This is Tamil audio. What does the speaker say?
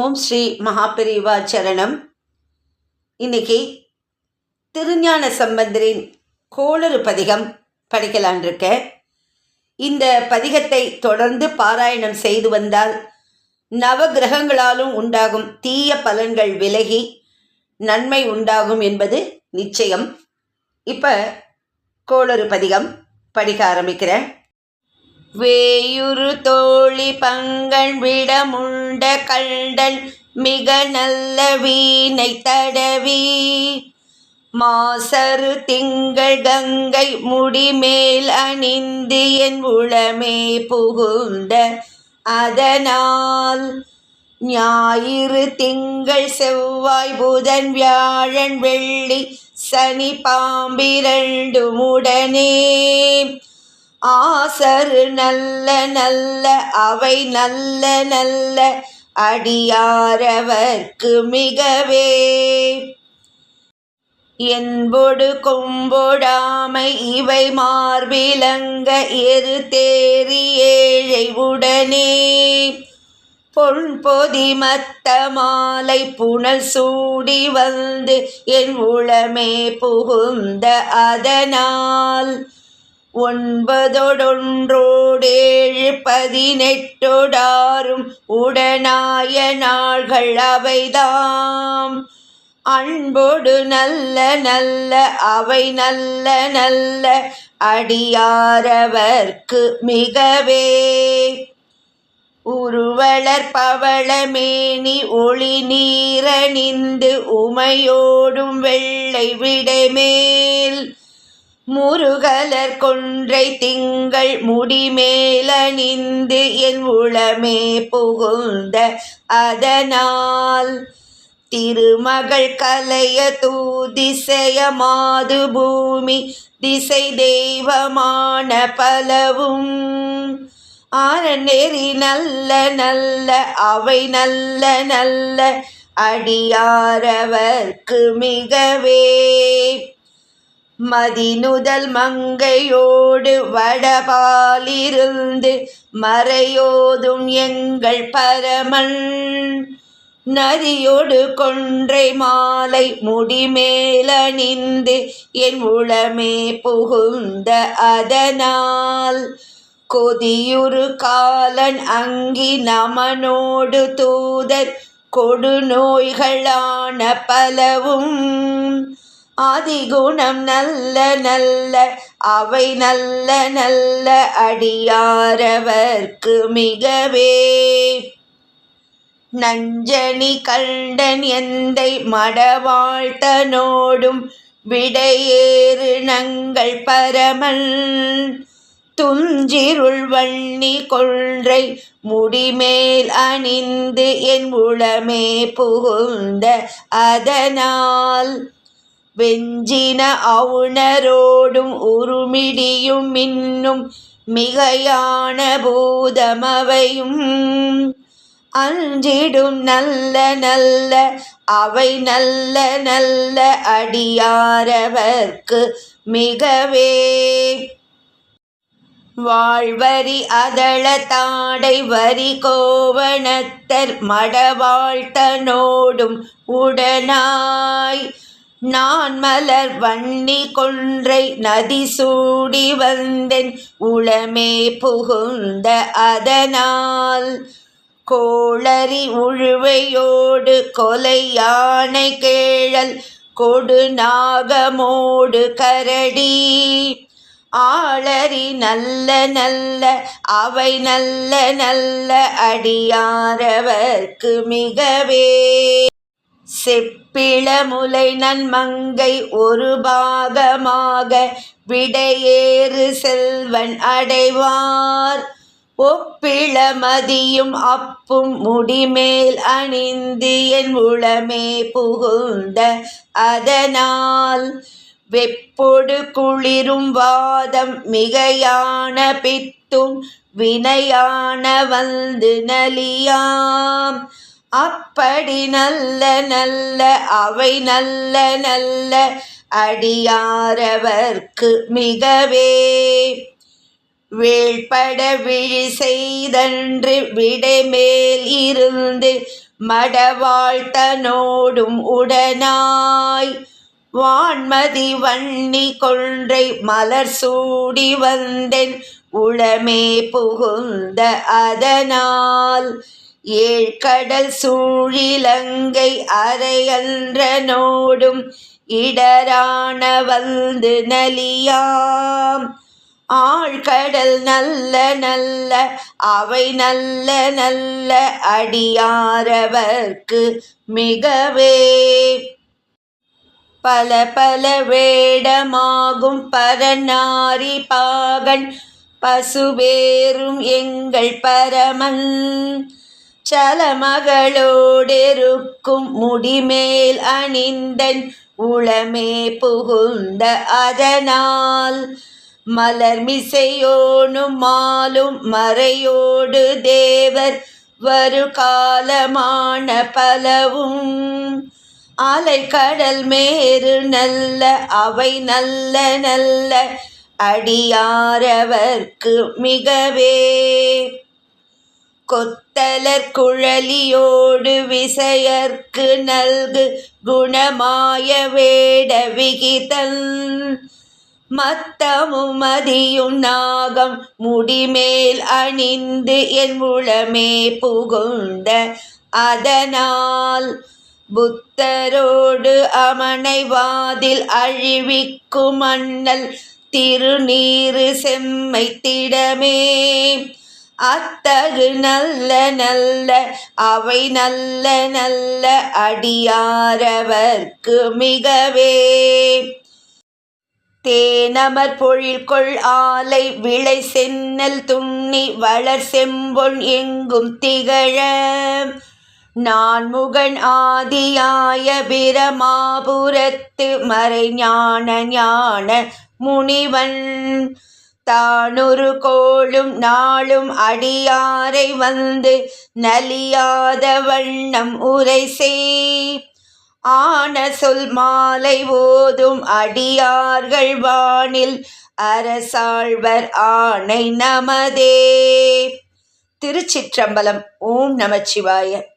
ஓம் ஸ்ரீ மகாபெரிவா சரணம். இன்னைக்கு திருஞான சம்பந்தரின் கோளறு பதிகம் படிக்கலான் இருக்க இந்த பதிகத்தை தொடர்ந்து பாராயணம் செய்து வந்தால் நவகிரகங்களாலும் உண்டாகும் தீய பலன்கள் விலகி நன்மை உண்டாகும் என்பது நிச்சயம். இப்போ கோளறு பதிகம் படிக்க ஆரம்பிக்கிறேன். வேயுரு தோழி பங்கள் விடமுண்ட கண்டன் மிக நல்ல வீணை தடவி. மாசரு திங்கள் கங்கை முடிமேல் அணிந்து என் உளமே புகுந்த அதனால் ஞாயிறு திங்கள் செவ்வாய் புதன் வியாழன் வெள்ளி சனி பாம்பிரண்டு உடனே ஆசரு நல்ல நல்ல அவை நல்ல நல்ல அடியாரவர்க்கு மிகவே. என்பொடு கொம்பொடாமை இவை மார்பிலங்க எரு தேறி ஏழை உடனே. பொன் பொதி மத்த மாலை புனல் சூடி வந்து என் உளமே புகுந்த அதனால். ஒன்பதொடொன்றோடேழு பதினெட்டொடாரும் உடனாய நாள்கள் அவைதாம். அன்போடு நல்ல நல்ல அவை நல்ல நல்ல அடியாரவர்க்கு மிகவே. உருவளர் பவளமேனி ஒளி நீரணிந்து உமையோடும் வெள்ளை விடைமேல். முருகலர் கொன்றை திங்கள் முடிமேலணிந்து என் உளமே புகுந்த அதனால். திருமகள் கலைய தூதிசைய மாது பூமி திசை தெய்வமான பலவும். ஆனநெறி நல்ல நல்ல அவை நல்ல நல்ல அடியாரவர்க்கு மிகவே. மதிநுதல் மங்கையோடு வடபாலிருந்து மறையோதும் எங்கள் பரமன். நதியோடு கொன்றை மாலை முடிமேலணிந்து என் உளமே புகுந்த அதனால். கொதியுறு காலன் அங்கி நமனோடு தூதர் கொடுநோய்களான பலவும் ஆதிகுணம் நல்ல நல்ல அவை நல்ல நல்ல அடியாரவர்க்கு மிகவே. நஞ்சனி கண்டன் எந்தை மடவாழ்த்தனோடும் விடையேறு நங்கள் பரமன். துஞ்சிருள் வண்ணி கொன்றை முடிமேல் அணிந்து என் உளமே புகுந்த அதனால் வெஞ்சின அவுணரோடும் உருமிடியும் மின்னும் மிகையான பூதமவையும். அஞ்சிடும் நல்ல நல்ல அவை நல்ல நல்ல அடியாரவர்க்கு மிகவே. வாழ்வரி அதள தாடை வரி கோவணத்தர் மடவாழ்த்தனோடும் உடனாய். நான் மலர் வண்ணி கொன்றை நதி சூடி வந்தேன். உளமே புகுந்த அதனால் கோளறி உழுவையோடு கொலை யானை கேழல் கொடு நாகமோடு கரடி. ஆளரி நல்ல நல்ல அவை நல்ல நல்ல அடியாரவர்க்கு மிகவே. செப்பிளமுலை நன்மங்கை ஒரு பாகமாக விடையேறு செல்வன் அடைவார். ஒப்பிள மதியும் அப்பும் முடிமேல் அணிந்து என் உளமே புகுந்த அதனால் வெப்பொடு குளிரும் வாதம் மிகையான பித்தும் வினையான வந்து நலியாம். அப்படி நல்ல நல்ல அவை நல்ல நல்ல அடியாரவர்க்கு மிகவே. வீழ்பட விழி செய்தன்று விடைமேல் இருந்து மடவாழ்த்தனோடும் உடனாய். வான்மதி வன்னி கொன்றை மலர் சூடி வந்தேன் உளமே புகுந்த அதனால். ஏழ்கடல் சூழிலங்கை அறையன்றனோடும் இடரான வந்து நலியாம். ஆழ்கடல் நல்ல நல்ல அவை நல்ல நல்ல அடியாரவர்க்கு மிகவே. பல பல வேடமாகும் பரநாரி பாகன் பசுவேறும் எங்கள் பரமன். சலமகளோடெருக்கும் முடிமேல் அணிந்தன் உளமே புகுந்த அதனால். மலர்மிசையோனும் மாலும் மறையோடு தேவர் வருகாலமான பலவும். அலை மேறு நல்ல அவை நல்ல நல்ல அடியாரவர்க்கு மிகவே. கொத்தலர் குழலியோடு விசையர்க்கு நல்கு குணமாய வேட விகிதன் மத்தமும் மதியும் நாகம் முடிமேல் அணிந்து என் உளமே புகுந்த அதனால். புத்தரோடு அமனைவாதில் அழிவிக்கும் மன்னல் திருநீறு செம்மை திடமே அத்தகு நல்ல நல்ல அவை நல்ல நல்ல அடியாரவர்க்கு மிகவே. தேனமர் பொழில்கொள் ஆலை விளை சென்னல் துண்ணி வளர் செம்பொன் எங்கும் திகழ. நான் முகன் ஆதியாய பிரமாபுரத்து மறைஞான ஞான முனிவன். தானொரு கோளும் நாளும் அடியாரை வந்து நலியாத வண்ணம் உரை செய். ஆன சொல் மாலை ஓதும் அடியார்கள் வானில் அரசாழ்வர் ஆணை நமதே. திருச்சிற்றம்பலம் ஓம் நமச்சிவாய